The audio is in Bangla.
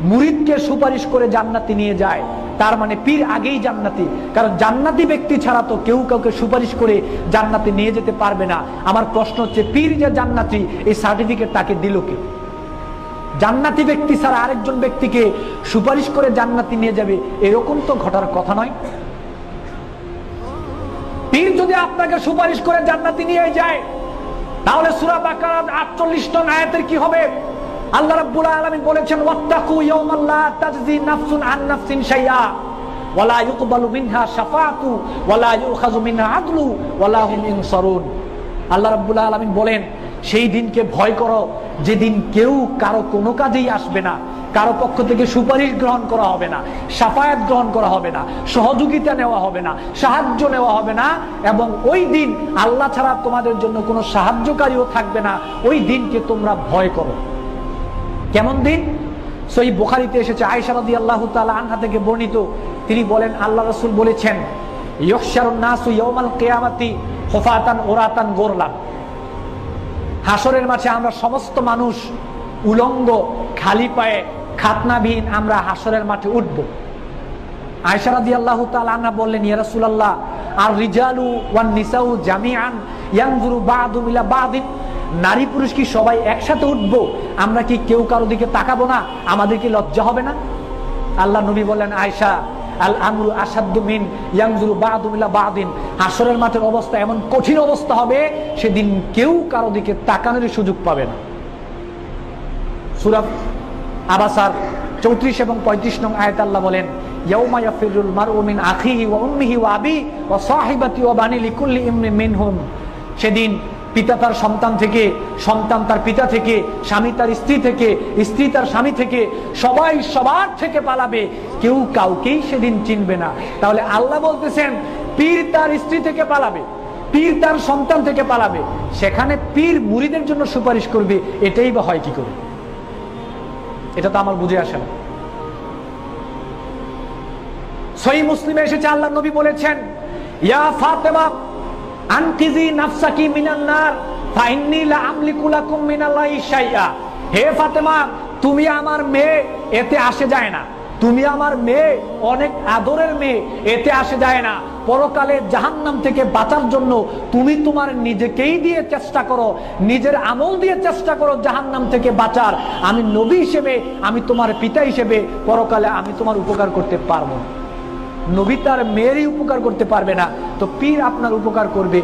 মুরিদকে সুপারিশ করে জান্নাতি নিয়ে যায়। তার মানে পীর আগেই জান্নাতি। কারণ জান্নাতি ব্যক্তি ছাড়া তো কেউ কাউকে সুপারিশ করে জান্নাতি নিয়ে যেতে পারবে না। আমার প্রশ্ন হচ্ছে, পীর যে জান্নাতি, এই সার্টিফিকেট তাকে দিল কে? জান্নাতি ব্যক্তি ছাড়া আরেকজন ব্যক্তিকে সুপারিশ করে জান্নাতি নিয়ে যাবে, এরকম তো ঘটার কথা নয়। পীর যদি আপনাকে সুপারিশ করে জান্নাতি নিয়ে যায়, তাহলে সূরা বাকারার 48 নং আয়াতের কি হবে? আল্লাহ রাব্বুল আলামিন বলেছেন, ওয়াত্তাকু ইয়াওমান লা তাজজি নাফসুন আন নাফসিন শাইআ। ওয়ালা ইউকবালু মিনহা শাফাআতু, ওয়ালা ইউখাযু মিনহা আদলু, ওয়ালা হুম ইনসারুন। আল্লাহ রাব্বুল আলামিন বলেন, সেই দিনকে ভয় করো, যেদিন কেউ কারও কোনো কাজেই আসবে না। কারও পক্ষ থেকে সুপারিশ গ্রহণ করা হবে না, সাফায়াত গ্রহণ করা হবে না, সহযোগিতা নেওয়া হবে না, সাহায্য নেওয়া হবে না এবং ওই দিন আল্লাহ ছাড়া তোমাদের জন্য কোনো সাহায্যকারীও থাকবে না। ওই দিনকে তোমরা ভয় করো। কেমন দিন? সই বোখারিতে এসেছে আয়সা রাদি আল্লাহ তালা আনহা থেকে বর্ণিত। তিনি বলেন, আল্লাহ রসুল বলেছেন হাসরের মাঝে আমরা সমস্ত মানুষ উলঙ্গ, খালি পায়ে খাতনাবিহীন আমরা হাসরের মাঠে উঠব। আয়সারাদি আল্লাহ আন্না বললেন ইয়ারসুল্লাহ আর রিজালু ওয়ান নিসাউ জামিয়ান ইয়ানজুরু বাদু মিলা বাদিন। নারী পুরুষ কি সবাই একসাথে উঠব? আমরা কি কেউ কারও দিকে তাকাবো না? আমাদের কি লজ্জা হবে না? আল্লাহ নবী বলেন আয়সা আল আমরু আসাদ্দু মিন ইয়ানজুরু বাদু মিলা হাসরের মাঠের অবস্থা এমন কঠিন অবস্থা হবে, সেদিন কেউ কারও দিকে তাকানোর সুযোগ পাবে না। সুরাত আবাসার চৌত্রিশ এবং পঁয়ত্রিশ নং আয়াত আল্লাহ বলেন সেদিন পিতা তার সন্তান থেকে, সন্তান তার পিতা থেকে, স্বামী তার স্ত্রী থেকে, স্ত্রী তার স্বামী থেকে, সবাই সবার থেকে পালাবে। কেউ কাউকেই সেদিন চিনবে না। তাহলে আল্লাহ বলতেছেন, পীর তার স্ত্রী থেকে পালাবে, পীর তার সন্তান থেকে পালাবে। সেখানে পীর মুড়িদের জন্য সুপারিশ করবে, এটাই বা হয় কি করে? এটা তো আমার বুঝে আসে না। সহি মুসলিমে এসেছে আল্লাহ নবী বলেছেন, ইয়া ফাতেমা আনকিজি নাফসাকি মিনান নার ফাইন্নি লা আমলিকু লাকুম মিনাল্লাহি শাইআ। হে ফাতেমা, তুমি আমার মেয়ে, এতে আসে যায় না। তুমি আমার মেয়ে, অনেক আদরের মেয়ে, এতে আসে যায় না। পরকালে জাহান্নাম থেকে বাঁচার জন্য তুমি তোমার নিজেকেই দিয়ে চেষ্টা করো, নিজের আমল দিয়ে চেষ্টা করো জাহান্নাম থেকে বাঁচার। আমি নবী হিসেবে, আমি তোমার পিতা হিসেবে, পরকালে আমি তোমার উপকার করতে পারব না। নবী তার মেয়েরই উপকার করতে পারবে না। তো পীর আপনার উপকার করবে।